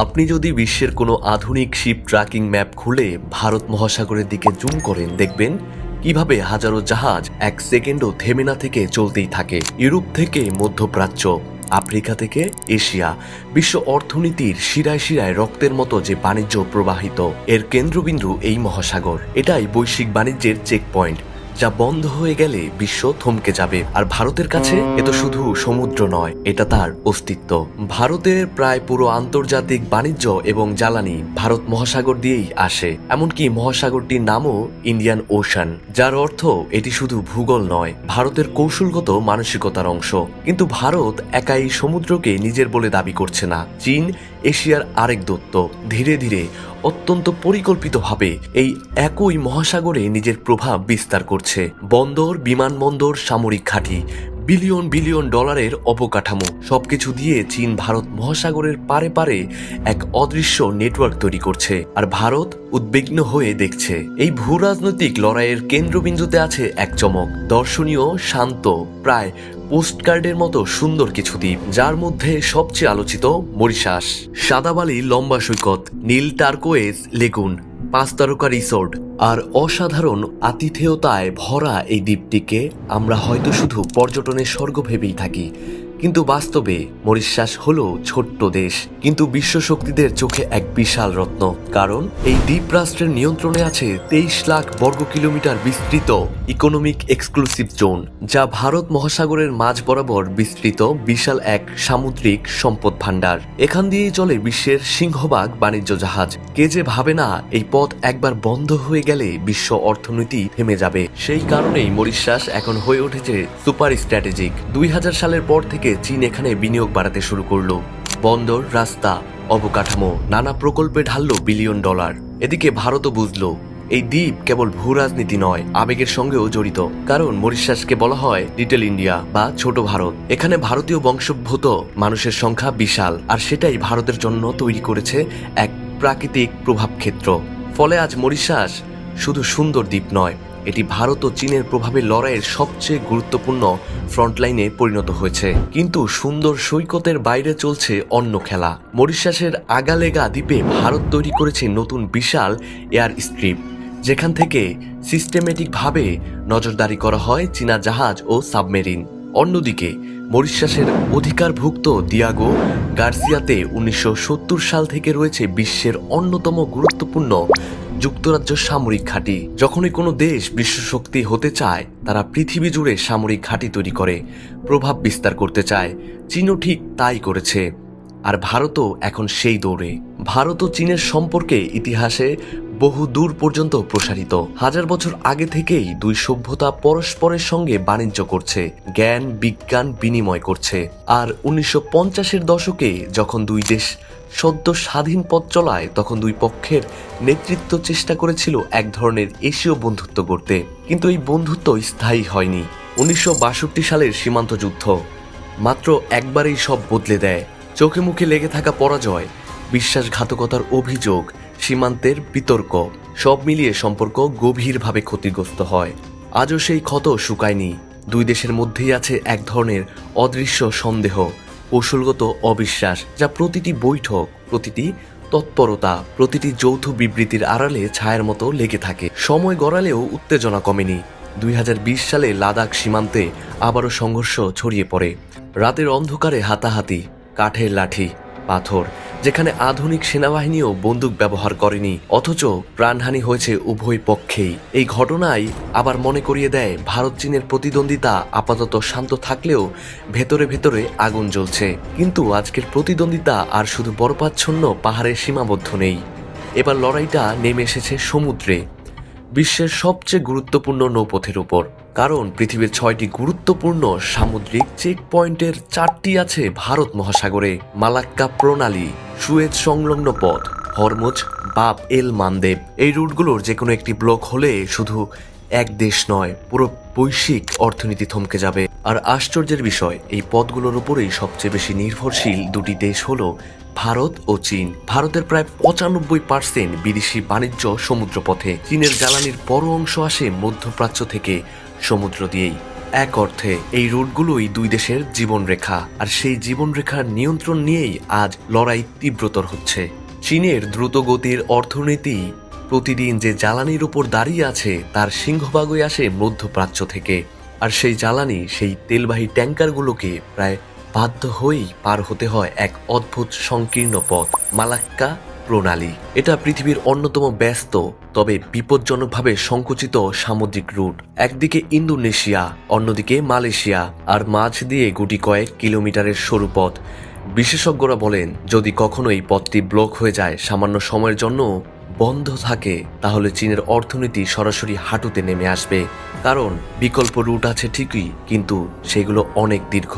আপনি যদি বিশ্বের কোনো আধুনিক শিপ ট্র্যাকিং ম্যাপ খুলে ভারত মহাসাগরের দিকে জুম করেন, দেখবেন কীভাবে হাজারো জাহাজ এক সেকেন্ডও থেমে না থেকে চলতেই থাকে। ইউরোপ থেকে মধ্যপ্রাচ্য, আফ্রিকা থেকে এশিয়া, বিশ্ব অর্থনীতির শিরায় শিরায় রক্তের মতো যে বাণিজ্য প্রবাহিত, এর কেন্দ্রবিন্দু এই মহাসাগর। এটাই বৈশ্বিক বাণিজ্যের চেক পয়েন্ট যা বন্ধ হয়ে গেলে বিশ্ব থমকে যাবে। আর ভারতের কাছে এ তো শুধু সমুদ্র নয়, এটা তার অস্তিত্ব। ভারতের প্রায় পুরো আন্তর্জাতিক বাণিজ্য এবং জ্বালানি ভারত মহাসাগর দিয়েই আসে, এমনকি মহাসাগরটির নামও ইন্ডিয়ান ওশান, যার অর্থ এটি শুধু ভূগোল নয়, ভারতের কৌশলগত মানসিকতার অংশ। কিন্তু ভারত একাই সমুদ্রকে নিজের বলে দাবি করছে না, চীন এশিয়ার আরেক দত্ত ধীরে ধীরে অত্যন্ত পরিকল্পিতভাবে এই একই মহাসাগরে নিজের প্রভাব বিস্তার করছে। বন্দর, বিমানবন্দর, সামরিক ঘাঁটি, বিলিয়ন বিলিয়ন ডলারের অবকাঠামো, সবকিছু দিয়ে চীন ভারত মহাসাগরের পারে পারে এক অদৃশ্য নেটওয়ার্ক তৈরি করছে আর ভারত উদ্বিগ্ন হয়ে দেখছে। এই ভূরাজনৈতিক লড়াইয়ের কেন্দ্রবিন্দুতে আছে এক চমক, দর্শনীয়, শান্ত, প্রায় পোস্টকার্ডের মতো সুন্দর কিছু দ্বীপ, যার মধ্যে সবচেয়ে আলোচিত মরিশাস। সাদাবালি লম্বা সৈকত, নীল টার্কোয়েজ লেগুন পাঁচ তারকা রিসোর্ট, আর অসাধারণ আতিথেয়তায় ভরা এই দ্বীপটিকে আমরা হয়তো শুধু পর্যটনের স্বর্গ ভেবেই থাকি। কিন্তু বাস্তবে মরিশাস হলো ছোট্ট দেশ, কিন্তু বিশ্ব শক্তিদের চোখে এক বিশাল রত্ন। কারণ এই দ্বীপ রাষ্ট্রের নিয়ন্ত্রণে আছে তেইশ লাখ বর্গ কিলোমিটার বিস্তৃত ইকোনমিক এক্সক্লুসিভ জোন যা ভারত মহাসাগরের মাঝ বরাবর বিস্তৃত বিশাল এক সামুদ্রিক সম্পদ ভাণ্ডার। এখান দিয়েই চলে বিশ্বের সিংহভাগ বাণিজ্য জাহাজ। কে যে ভাবে না এই পথ একবার বন্ধ হয়ে গেলে বিশ্ব অর্থনীতি থেমে যাবে। সেই কারণেই মরিশাস এখন হয়ে উঠেছে সুপার স্ট্র্যাটেজিক। দুই হাজার সালের পর থেকে চীন এখানে বিনিয়োগ বাড়াতে শুরু করল। বন্দর, রাস্তা, অবকাঠামো, নানা প্রকল্পে ঢাললো বিলিয়ন ডলার। এদিকে ভারতও বুঝলো, এই দ্বীপ কেবল ভূ রাজনীতি নয়, আবেগের সঙ্গেও জড়িত। কারণ মরিশাসকে বলা হয় লিটল ইন্ডিয়া বা ছোট ভারত। এখানে ভারতীয় বংশোদ্ভূত মানুষের সংখ্যা বিশাল, আর সেটাই ভারতের জন্য তৈরি করেছে এক প্রাকৃতিক প্রভাব ক্ষেত্র ফলে আজ মরিশাস শুধু সুন্দর দ্বীপ নয় এটি ভারত ও চীনের প্রভাবে লড়াইয়ের সবচেয়ে গুরুত্বপূর্ণ ফ্রন্টলাইনে পরিণত হয়েছে। কিন্তু সুন্দর সৈকতের বাইরে চলছে অন্য খেলা। মরিশাসের আগালেগা দ্বীপে ভারত তৈরি করেছে নতুন বিশাল এয়ার স্ট্রিপ। যেখান থেকে সিস্টেমেটিকভাবে নজরদারি করা হয় চীনা জাহাজ ও সাবমেরিন। অন্যদিকে, মরিশাসের অধিকারভুক্ত দিয়াগো গার্সিয়াতে উনিশশো সত্তর সাল থেকে রয়েছে বিশ্বের অন্যতম গুরুত্বপূর্ণ যুক্তরাজ্য সামরিক ঘাঁটি। যখনই কোনো দেশ বিশ্বশক্তি হতে চায়, তারা পৃথিবী জুড়ে সামরিক ঘাঁটি তৈরি করে, প্রভাব বিস্তার করতে চায়। চীনও ঠিক তাই করেছে। আর ভারতও এখন সেই দৌড়ে। ভারত ও চীনের সম্পর্কে ইতিহাসে বহু দূর পর্যন্ত প্রসারিত। হাজার বছর আগে থেকেই দুই সভ্যতা পরস্পরের সঙ্গে বাণিজ্য করছে, জ্ঞান, বিজ্ঞান বিনিময় করছে। আর উনিশশো পঞ্চাশের দশকে যখন দুই দেশ সদ্য স্বাধীন পথ চলায়, তখন দুই পক্ষের নেতৃত্ব চেষ্টা করেছিল এক ধরনের এশীয় বন্ধুত্ব করতে কিন্তু এই বন্ধুত্ব স্থায়ী হয়নি। উনিশশো বাষট্টি সালের সীমান্ত যুদ্ধ মাত্র একবারেই সব বদলে দেয়। চোখে মুখে লেগে থাকা পরাজয়, বিশ্বাসঘাতকতার অভিযোগ সীমান্তের বিতর্ক। সব মিলিয়ে সম্পর্ক গভীরভাবে ক্ষতিগ্রস্ত হয়। আজও সেই ক্ষত শুকায়নি। দুই দেশের মধ্যেই আছে এক ধরনের অদৃশ্য সন্দেহ, কৌশলগত অবিশ্বাস যা প্রতিটি বৈঠক, প্রতিটি তৎপরতা, প্রতিটি যৌথ বিবৃতির আড়ালে ছায়ার মতো লেগে থাকে। সময় গড়ালেও উত্তেজনা কমেনি। দুই হাজার বিশ সালে লাদাখ সীমান্তে আবারও সংঘর্ষ ছড়িয়ে পড়ে। রাতের অন্ধকারে হাতাহাতি, কাঠের লাঠি পাথর, যেখানে আধুনিক সেনাবাহিনীও বন্দুক ব্যবহার করেনি। অথচ প্রাণহানি হয়েছে উভয় পক্ষেই। এই ঘটনাই আবার মনে করিয়ে দেয়, ভারত চীনের প্রতিদ্বন্দ্বিতা আপাতত শান্ত থাকলেও ভেতরে ভেতরে আগুন জ্বলছে। কিন্তু আজকের প্রতিদ্বন্দ্বিতা আর শুধু বরফাচ্ছন্ন পাহাড়ে সীমাবদ্ধ নেই। এবার লড়াইটা নেমে এসেছে সমুদ্রে, বিশ্বের সবচেয়ে গুরুত্বপূর্ণ নৌপথের উপর। কারণ পৃথিবীর ছয়টি গুরুত্বপূর্ণ সামুদ্রিক চেক পয়েন্টের চারটি আছে ভারত মহাসাগরে, মালাক্কা প্রণালী, সুয়েজ সংলগ্ন পথ, হরমুজ বাপ এল মানদেব। এই রুটগুলোর যে কোনো একটি ব্লক হলে শুধু এক দেশ নয়, পুরো বৈশ্বিক অর্থনীতি থমকে যাবে। আর আশ্চর্যের বিষয়, এই পথগুলোর উপরেই সবচেয়ে বেশি নির্ভরশীল দুটি দেশ হলো ভারত ও চীন। ভারতের প্রায় পঁচানব্বই পার্সেন্ট বিদেশি বাণিজ্য সমুদ্রপথে। চীনের জ্বালানির বড় অংশ আসে মধ্যপ্রাচ্য থেকে। সমুদ্র দিয়েই। এক অর্থে, এই রুটগুলোই দুই দেশের জীবনরেখা, আর সেই জীবনরেখার নিয়ন্ত্রণ নিয়েই আজ লড়াই তীব্রতর হচ্ছে। চীনের দ্রুতগতির অর্থনীতি প্রতিদিন যে জ্বালানির উপর দাঁড়িয়ে আছে, তার সিংহভাগই আসে মধ্যপ্রাচ্য থেকে, আর সেই জ্বালানি, সেই তেলবাহী ট্যাঙ্কারগুলোকে প্রায় বাধ্য হয়েই পার হতে হয় এক অদ্ভুত সংকীর্ণ পথ। মালাক্কা প্রণালী। এটা পৃথিবীর অন্যতম ব্যস্ত, তবে বিপজ্জনকভাবে সংকুচিত সামুদ্রিক রুট। একদিকে ইন্দোনেশিয়া, অন্যদিকে মালয়েশিয়া, আর মাঝ দিয়ে গুটি কয়েক কিলোমিটারের সরু পথ। বিশেষজ্ঞরা বলেন, যদি কখনো এই পথটি ব্লক হয়ে যায়, সামান্য সময়ের জন্য বন্ধ থাকে, তাহলে চীনের অর্থনীতি সরাসরি হাঁটুতে নেমে আসবে। কারণ বিকল্প রুট আছে ঠিকই, কিন্তু সেগুলো অনেক দীর্ঘ।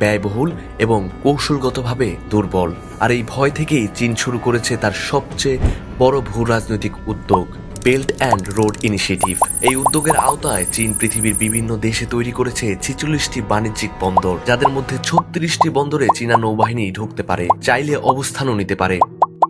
ব্যয়বহুল এবং কৌশলগতভাবে দুর্বল। আর এই ভয় থেকেই চীন শুরু করেছে তার সবচেয়ে বড় ভূ রাজনৈতিক উদ্যোগ বেল্ট অ্যান্ড রোড ইনিশিয়েটিভ এই উদ্যোগের আওতায় চীন পৃথিবীর বিভিন্ন দেশে তৈরি করেছে ছিচল্লিশটি বাণিজ্যিক বন্দর, যাদের মধ্যে ছত্রিশটি বন্দরে চীনা নৌবাহিনী ঢুকতে পারে, চাইলে অবস্থানও নিতে পারে।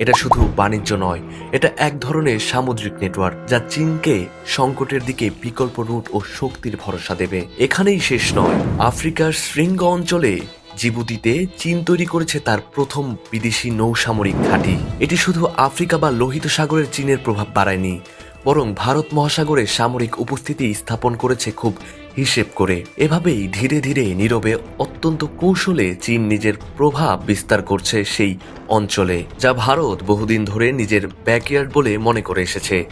এটা শুধু বাণিজ্য নয়, এটা এক ধরনের সামুদ্রিক নেটওয়ার্ক যা চীনকে সংকটের দিকে বিকল্প রুট ও শক্তির ভরসা দেবে। এখানেই শেষ নয়, আফ্রিকার শৃঙ্গ অঞ্চলে জিবুতিতে চীন তৈরি করেছে তার প্রথম বিদেশি নৌসামরিক ঘাঁটি। এটি শুধু আফ্রিকা বা লোহিত সাগরের চীনের প্রভাব বাড়ায়নি, বরং ভারত মহাসাগরে সামরিক উপস্থিতি স্থাপন করেছে খুব হিসেব করে এভাবেই ধীরে ধীরে নীরবে অত্যন্ত কৌশলে চীন নিজের প্রভাব বিস্তার করছে সেই অঞ্চলে, যা ভারত বহুদিন ধরে নিজের ব্যাকয়ার্ড বলে মনে করে এসেছে।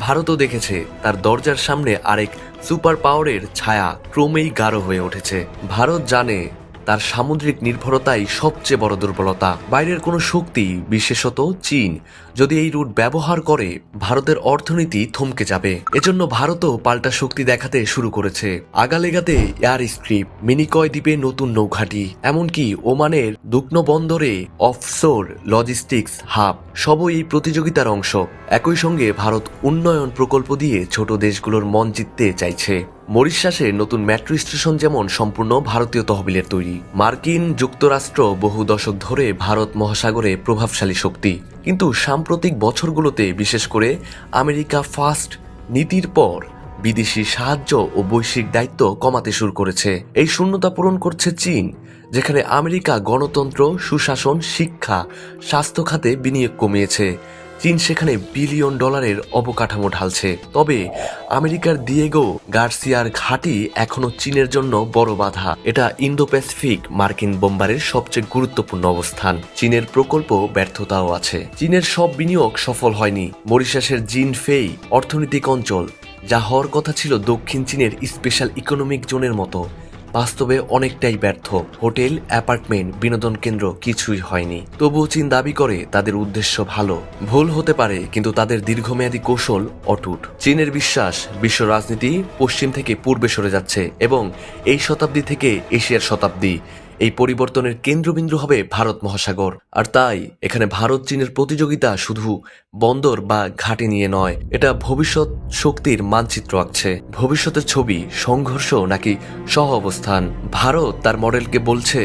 ভারতও দেখেছে, তার দরজার সামনে আরেক সুপার পাওয়ারের ছায়া ক্রমেই গাঢ় হয়ে উঠেছে। ভারত জানে, তার সামুদ্রিক নির্ভরতাই সবচেয়ে বড় দুর্বলতা। বাইরের কোনো শক্তি, বিশেষত চীন যদি এই রুট ব্যবহার করে, ভারতের অর্থনীতি থমকে যাবে। এজন্য ভারতও পাল্টা শক্তি দেখাতে শুরু করেছে। আগালেগাতে এয়ার স্ট্রিপ মিনিকয় দ্বীপে নতুন নৌঘাটি, এমনকি ওমানের দুগ্ন বন্দরে অফশোর, লজিস্টিক্স, হাব, সবই এই প্রতিযোগিতার অংশ। একই সঙ্গে ভারত উন্নয়ন প্রকল্প দিয়ে ছোট দেশগুলোর মন জিততে চাইছে। মরিশাসে নতুন মেট্রো স্টেশন যেমন সম্পূর্ণ ভারতীয় তহবিলের তৈরি। মার্কিন যুক্তরাষ্ট্র বহু দশক ধরে ভারত মহাসাগরে প্রভাবশালী শক্তি। কিন্তু সাম্প্রতিক বছরগুলোতে, বিশেষ করে আমেরিকা ফার্স্ট নীতির পর, বিদেশি সাহায্য ও বৈশ্বিক দায়িত্ব কমাতে শুরু করেছে। এই শূন্যতা পূরণ করছে চীন, যেখানে আমেরিকা গণতন্ত্র, সুশাসন, শিক্ষা, স্বাস্থ্য খাতে বিনিয়োগ কমিয়েছে। চীন সেখানে বিলিয়ন ডলারের অবকাঠামো ঢালছে। তবে আমেরিকার দিয়েগো গার্সিয়ার ঘাঁটি এখনও চীনের জন্য বড় বাধা। এটা ইন্দো প্যাসিফিক মার্কিন বোম্বারের সবচেয়ে গুরুত্বপূর্ণ অবস্থান। চীনের প্রকল্প ব্যর্থতাও আছে। চীনের সব বিনিয়োগ সফল হয়নি। মরিশাসের জিন ফেই অর্থনৈতিক অঞ্চল, যা হওয়ার কথা ছিল দক্ষিণ চীনের স্পেশাল ইকোনমিক জোনের মতো। বাস্তবে অনেকটাই ব্যর্থ। হোটেল, অ্যাপার্টমেন্ট, বিনোদন কেন্দ্র কিছুই হয়নি। তবুও চীন দাবি করে তাদের উদ্দেশ্য ভালো। ভুল হতে পারে, কিন্তু তাদের দীর্ঘমেয়াদী কৌশল অটুট। চীনের বিশ্বাস বিশ্ব রাজনীতি পশ্চিম থেকে পূর্বে সরে যাচ্ছে এবং এই শতাব্দী থেকে এশিয়ার শতাব্দী। এই পরিবর্তনের কেন্দ্রবিন্দু হবে ভারত মহাসাগর। আর তাই এখানে ভারত চীনের প্রতিযোগিতা শুধু বন্দর বা ঘাটি নিয়ে নয়, এটা ভবিষ্যৎ শক্তির মানচিত্র আঁকছে। ভবিষ্যতের ছবি, সংঘর্ষ নাকি সহ অবস্থান ভারত তার মডেলকে বলছে,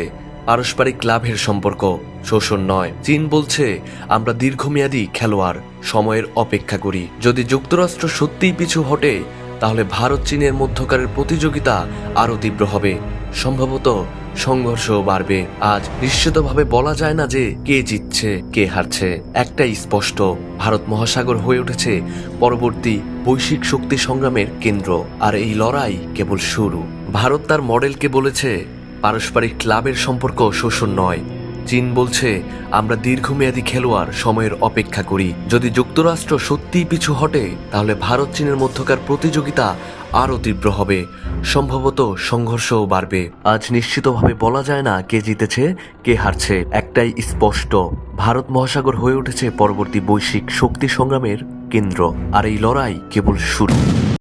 পারস্পরিক লাভের সম্পর্ক। শোষণ নয়। চীন বলছে, আমরা দীর্ঘমেয়াদী খেলোয়াড়, সময়ের অপেক্ষা করি। যদি যুক্তরাষ্ট্র সত্যিই পিছু হটে, তাহলে ভারত চীনের মধ্যকারের প্রতিযোগিতা আরও তীব্র হবে। সম্ভবত সংঘর্ষও বাড়বে। আজ নিশ্চিতভাবে বলা যায় না যে কে জিতছে, কে হারছে। একটাই স্পষ্ট, ভারত মহাসাগর হয়ে উঠেছে পরবর্তী বৈশ্বিক শক্তি সংগ্রামের কেন্দ্র। আর এই লড়াই কেবল শুরু। ভারত তার মডেলকে বলেছে, পারস্পরিক ক্লাবের সম্পর্ক শোষণ নয় চীন বলছে, আমরা দীর্ঘমেয়াদী খেলোয়াড় সময়ের অপেক্ষা করি। যদি যুক্তরাষ্ট্র সত্যিই পিছু হটে, তাহলে ভারত চীনের মধ্যকার প্রতিযোগিতা আরও তীব্র হবে। সম্ভবত সংঘর্ষও বাড়বে। আজ নিশ্চিতভাবে বলা যায় না কে জিতেছে, কে হারছে। একটাই স্পষ্ট, ভারত মহাসাগর হয়ে উঠেছে পরবর্তী বৈশ্বিক শক্তি সংগ্রামের কেন্দ্র। আর এই লড়াই কেবল শুরু।